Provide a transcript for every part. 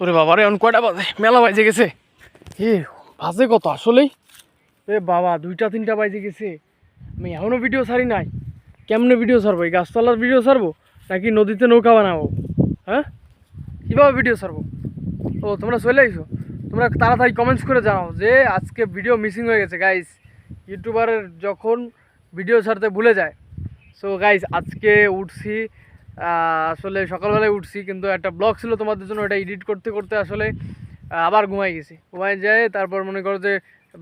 ওরে বাবা রে, এখন কয়টা বাজে? মেলা বাজে গেছে। এ, বাজে কত আসলেই? এ বাবা, দুইটা, তিনটা বাজে গেছে। আমি এখনও ভিডিও ছাড়ি নাই। কেমনে ভিডিও ছাড়বো? এই গাছতলার ভিডিও ছাড়বো? নাকি নদীতে নৌকা বানাবো? হ্যাঁ? কীভাবে ভিডিও ছাড়বো? ও, তোমরা চলে আইছো? তোমরা তাড়াতাড়ি কমেন্টস করে জানাও যে আজকে ভিডিও মিসিং হয়ে গেছে। গাইস ইউটিউবারের যখন ভিডিও ছাড়তে ভুলে যায়। সো গাইস আজকে উঠছি আসলে সকালবেলায় উঠছি, কিন্তু একটা ব্লগ ছিল তোমাদের জন্য, ওটা এডিট করতে করতে আসলে আবার ঘুমাই গেছি। ঘুমাই যায়, তারপর মনে করো যে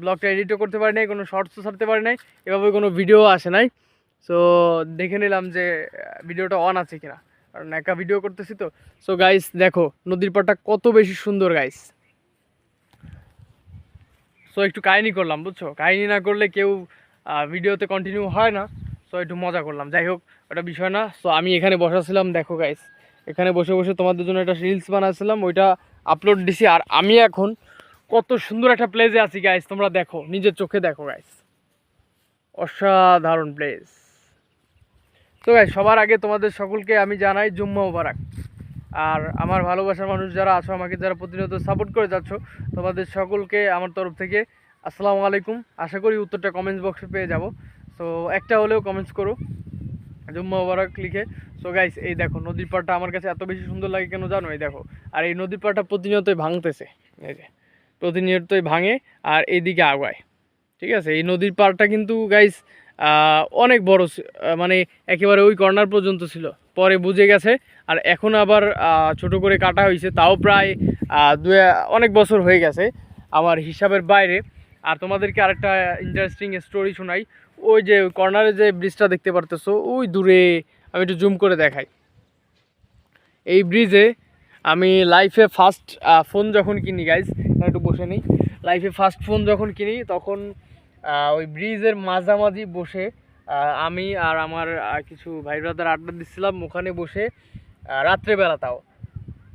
ব্লগটা এডিটও করতে পারি নাই, কোনো শর্টসও ছাড়তে পারি নাই, এভাবে কোনো ভিডিও আসে নাই। সো দেখে নিলাম যে ভিডিওটা অন আছে কিনা, কারণ একা ভিডিও করতেছি তো। সো গাইস দেখো, নদীর পাড়টা কত বেশি সুন্দর গাইস সো একটু কাহিনি করলাম, বুঝছ? কাহিনি না করলে কেউ ভিডিওতে কন্টিনিউ হয় না। সো একটু মজা করলাম। যাই হোক ওটা বিষয় না। সো আমি এখানে বসাছিলাম, দেখো গাইস এখানে বসে বসে তোমাদের জন্য একটা রিলস বানাচ্ছিলাম ওইটা আপলোড দিছি। আর আমি এখন কত সুন্দর একটা প্লেসে আছি গাইস তোমরা দেখো, নিজের চোখে দেখো গাইস অসাধারণ প্লেস তো গাইস সবার আগে তোমাদের সকলকে আমি জানাই জুম্মা মুবারক। আর আমার ভালোবাসার মানুষ যারা আছো, আমাকে যারা প্রতিনিয়ত সাপোর্ট করে যাচ্ছ, তোমাদের সকলকে আমার তরফ থেকে আসসালামু আলাইকুম। আশা করি উত্তরটা কমেন্টস বক্সে পেয়ে যাব। তো একটা হলেও কমেন্টস করো। জুম্মা মুবারক লিখে। সো গাইস এই দেখো, নদীর পাড়টা আমার কাছে এত বেশি সুন্দর লাগে কেন জানো? এই দেখো, আর এই নদীর পাড়টা প্রতিনিয়তই ভাঙতেছে। এই যে, প্রতিনিয়তই ভাঙে আর এইদিকে আগায়। ঠিক আছে? এই নদীর পাড়টা কিন্তু গাইস অনেক বড় মানে একেবারে ওই কর্নার পর্যন্ত ছিল। পরে বুঝে গেছে, আর এখন আবার ছোট করে কাটা হয়েছে তাও প্রায় দু অনেক বছর হয়ে গেছে আমার হিসাবের বাইরে। আর তোমাদেরকে আরেকটা ইন্টারেস্টিং স্টোরি শোনাই। ওই যে কর্নারে যে ব্রিজটা দেখতে পারতেছো, ওই দূরে আমি একটু জুম করে দেখাই। এই ব্রিজে আমি লাইফে ফার্স্ট ফোন যখন কিনি গাইজ একটু বসে নিই। লাইফে ফার্স্ট ফোন যখন কিনি, তখন ওই ব্রিজের মাঝামাঝি বসে আমি আর আমার কিছু ভাই ব্রাদার আড্ডা দিচ্ছিলাম। ওখানে বসে রাত্রেবেলা তাও।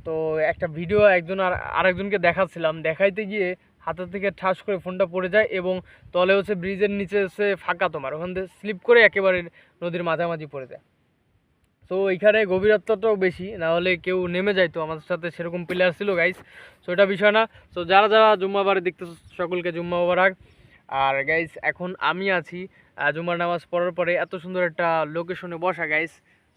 তো একটা ভিডিও একজন আর, আরেকজনকে দেখাচ্ছিলাম। দেখাইতে গিয়ে হাতে থেকে ঠাস করে ফোনটা পড়ে যায় এবং তলে হচ্ছে ব্রিজের নিচে হচ্ছে ফাঁকা তোমার, ওখান থেকে স্লিপ করে একেবারে নদীর মাঝামাঝি পড়ে যায়। তো এইখানে গভীরত্বটাও বেশি না হলে কেউ নেমে যাইতো আমাদের সাথে সেরকম প্লেয়ার ছিল গাইস সো এটা বিষয় না। তো যারা যারা জুম্মাবারে দেখতে সকলকে জুম্মা মোবারক। আর গাইস এখন আমি আছি জুম্মার নামাজ পড়ার পরে এত সুন্দর একটা লোকেশনে বসা গাইস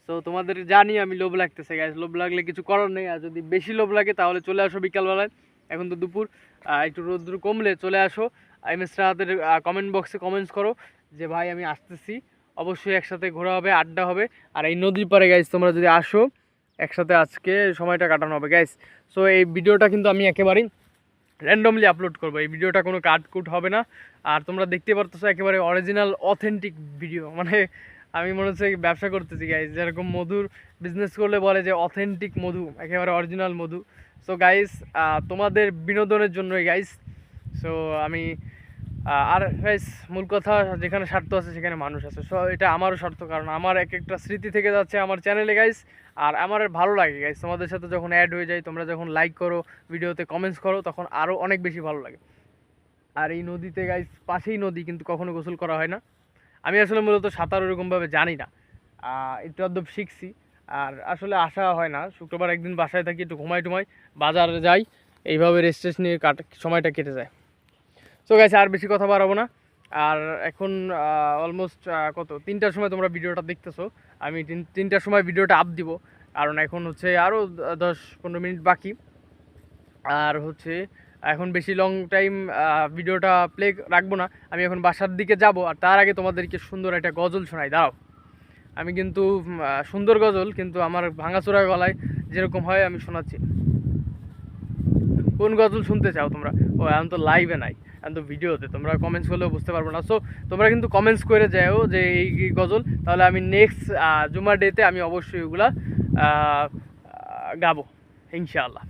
তো তোমাদের জানি আমি লোভ লাগতেছে গাইস লোভ লাগলে কিছু করার নেই, আর যদি বেশি লোভ লাগে তাহলে চলে আসো বিকালবেলায়। এখন তো দুপুর একটু রোদ্র কমলে চলে আসো। এম এস রাহাতের কমেন্ট বক্সে কমেন্টস করো যে, ভাই, আমি আসতেছি। অবশ্যই একসাথে ঘোরা হবে, আড্ডা হবে। আর এই নদীর পাড়ে গাইস তোমরা যদি আসো, একসাথে আজকে সময়টা কাটানো হবে গাইস সো এই ভিডিওটা কিন্তু আমি একেবারেই র্যান্ডমলি আপলোড করব। এই ভিডিওটা কোনো কাটকুট হবে না। আর তোমরা দেখতে পারতেছো একেবারে অরিজিনাল অথেন্টিক ভিডিও মানে আমি মনে হচ্ছে ব্যবসা করতেছি গাইস যেরকম মধুর বিজনেস করলে বলে যে অথেন্টিক মধু একেবারে অরিজিনাল মধু। সো গাইস তোমাদের বিনোদনের জন্যই গাইস সো আমি আর গাইস মূল কথা, যেখানে স্বার্থ আছে, সেখানে মানুষ আছে। সো এটা আমারও স্বার্থ, কারণ আমার এক একটা স্মৃতি থেকে যাচ্ছে আমার চ্যানেলে গাইস আর আমার ভালো লাগে গাইস তোমাদের সাথে যখন অ্যাড হয়ে যায়, তোমরা যখন লাইক করো ভিডিওতে কমেন্টস করো, তখন আরও অনেক বেশি ভালো লাগে। আর এই নদীতে গাইস পাশেই নদী, কিন্তু কখনো গোসল করা হয় না। আমি আসলে মূলত সাঁতার ওরকমভাবে জানি না। একটু আধটু শিখছি। আর আসলে আসা হয় না। শুক্রবার একদিন বাসায় থাকি, একটু ঘুমাই টুমাই, বাজারে যাই, এইভাবে রেস্ট নিয়ে কাট, সময়টা কেটে যায়। তো গেছে আর বেশি কথা বাড়াবো না। আর এখন অলমোস্ট কত? তিনটার সময় তোমরা ভিডিওটা দেখতেছো। আমি তিন, তিনটার সময় ভিডিওটা আপ দিব। কারণ এখন হচ্ছে আরও দশ পনেরো মিনিট বাকি। আর হচ্ছে এখন বেশি লং টাইম ভিডিওটা প্লে রাখব না। আমি এখন বাসার দিকে যাব, আর তার আগে তোমাদেরকে সুন্দর একটা গজল শোনাই। দাও আমি কিন্তু সুন্দর গজল কিন্তু আমার ভাঙাচোরা গলায় যেরকম হয় আমি শোনাচ্ছি। কোন গজল শুনতে চাও তোমরা? ও এখন তো লাইভে নাই এখন তো ভিডিওতে তোমরা কমেন্টস করলেও বুঝতে পারব না। সো তোমরা কিন্তু কমেন্টস করে যাও যে এই গজল তাহলে আমি নেক্সট জুমার ডেতে আমি অবশ্যই আহ, গাবো ইনশাআল্লাহ।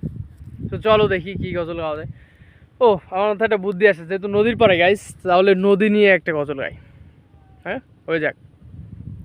তো চলো দেখি কি গজল গাওয়া যায়। ও আমার মাথায় একটা বুদ্ধি আছে যেহেতু নদীর পাড়ে গাইস তাহলে নদী নিয়ে একটা গজল গাই। হ্যাঁ? হয়ে যাক।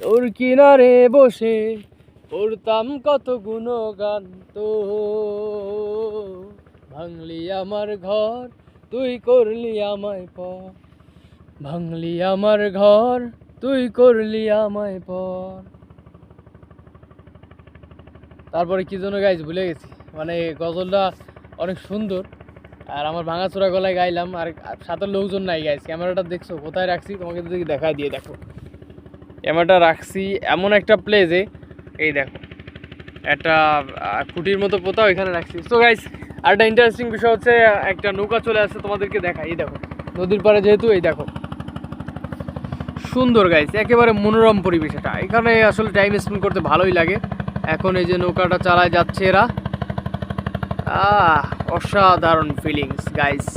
তোর কিনারে বসে করতাম কত গুণগান তো। ভাঙলি আমার ঘর, তুই করলি আমায় প ভাঙলি আমার ঘর, তুই করলি আমায় পর। তারপরে কি জন্য গাইছি ভুলে গেছি। মানে গজলটা অনেক সুন্দর। আর আমার ভাঙাচোরা গলায় গাইলাম। আর সাথে লোকজন নাই গাইছি। ক্যামেরাটা দেখছ, কোথায় রাখছি? তোমাকে যদি দেখায় দিয়ে দেখো। ক্যামেরাটা রাখছি এমন একটা প্লেসে এই দেখো, একটা খুঁটির মতো পোতা ওইখানে রাখছি। তো গাইস আর একটা ইন্টারেস্টিং বিষয় হচ্ছে, একটা নৌকা চলে আসছে তোমাদেরকে দেখাই, এই দেখো, নদীর পাড়ে যেহেতু, এই দেখো। সুন্দর গাইছে একেবারে মনোরম পরিবেশ এটা। এখানে আসলে টাইম স্পেন্ড করতে ভালোই লাগে। এখন এই যে নৌকাটা চালায় যাচ্ছে এরা। আহ, অসাধারণ ফিলিংস গাইস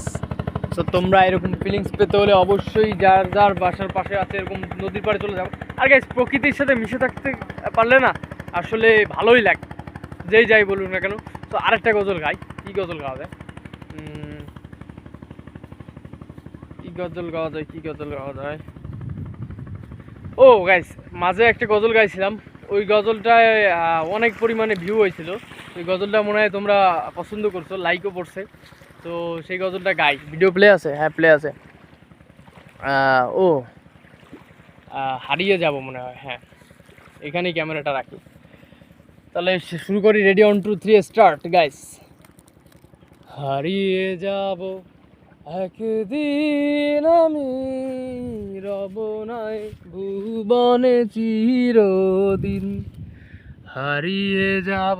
তো তোমরা এরকম ফিলিংস পেতে হলে অবশ্যই যার যার বাসার পাশে আছে এরকম নদীর পাড়ে চলে যাও। আর গাইস প্রকৃতির সাথে মিশে থাকতে পারলে না, আসলে ভালোই লাগে, যেই যাই বলুন না কেন। তো আরেকটা গজল গাই। কি গজল গাওয়া যায়? কি গজল গাওয়া যায়, কি গজল গাওয়া যায়? ও গাইস মাঝে একটা গজল গাইছিলাম। ওই গজলটায় অনেক পরিমাণে ভিউ হয়েছিল। ওই গজলটা মনে হয় তোমরা পছন্দ করছ লাইকও পড়ছে। তো সেই গজলটা গাই। ভিডিও প্লে আছে হ্যাঁ প্লে আছে। ও। হারিয়ে যাব মনে হয় হ্যাঁ। এখানেই ক্যামেরাটা রাখি। তাহলে শুরু করি ready one two three start guys হারিয়ে যাব একদিন আমি রব নাই ভুবনে চিরদিন। হারিয়ে যাব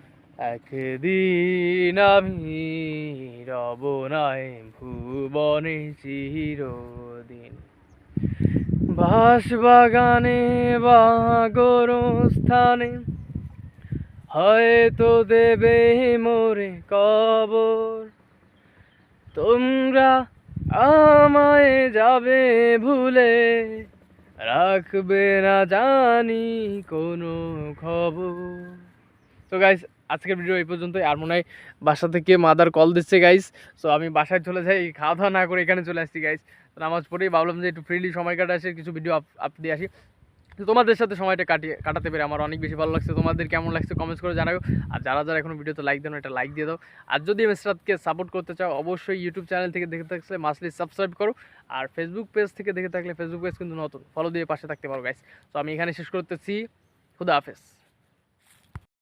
একদিন আমি রব নাই ভুবনে চিরদিন। বাঁশ বাগানে বা স্থানে হয়তো দেবে মোরে কবর। তোমরা আমায় যাবে ভুলে, রাখবে না জানি কোনো খবর। তো গাইস আজকের ভিডিও এই পর্যন্ত আর মনে হয় বাসা থেকে মাদার কল দিচ্ছে গাইস তো আমি বাসায় চলে যাই খাওয়া দাওয়া না করে এখানে চলে আসছি গাইস নামাজ পড়েই ভাবলাম যে একটু ফ্রিলি সময় কাটা আসে, কিছু ভিডিও আপ দিয়ে আসি। তোমাদের সাথে সময়টা কাটিয়ে কাটাতে পেরে আমার অনেক বেশি ভালো লাগছে। তোমাদের কেমন লাগছে কমেন্টস করে জানাও আর যারা যারা এখনও ভিডিওতে লাইক দেন এটা লাইক দিয়ে দাও। আর যদি মেসরাতকে সাপোর্ট করতে চাও, অবশ্যই ইউটিউব চ্যানেল থেকে দেখে থাকলে মাসলি সাবস্ক্রাইব করো। আর ফেসবুক পেজ থেকে দেখে থাকলে ফেসবুক পেজ কিন্তু নতুন। ফলো দিয়ে পাশে থাকতে পারো গাইস তো আমি এখানে শেষ করতেছি। খুদা হাফেজ।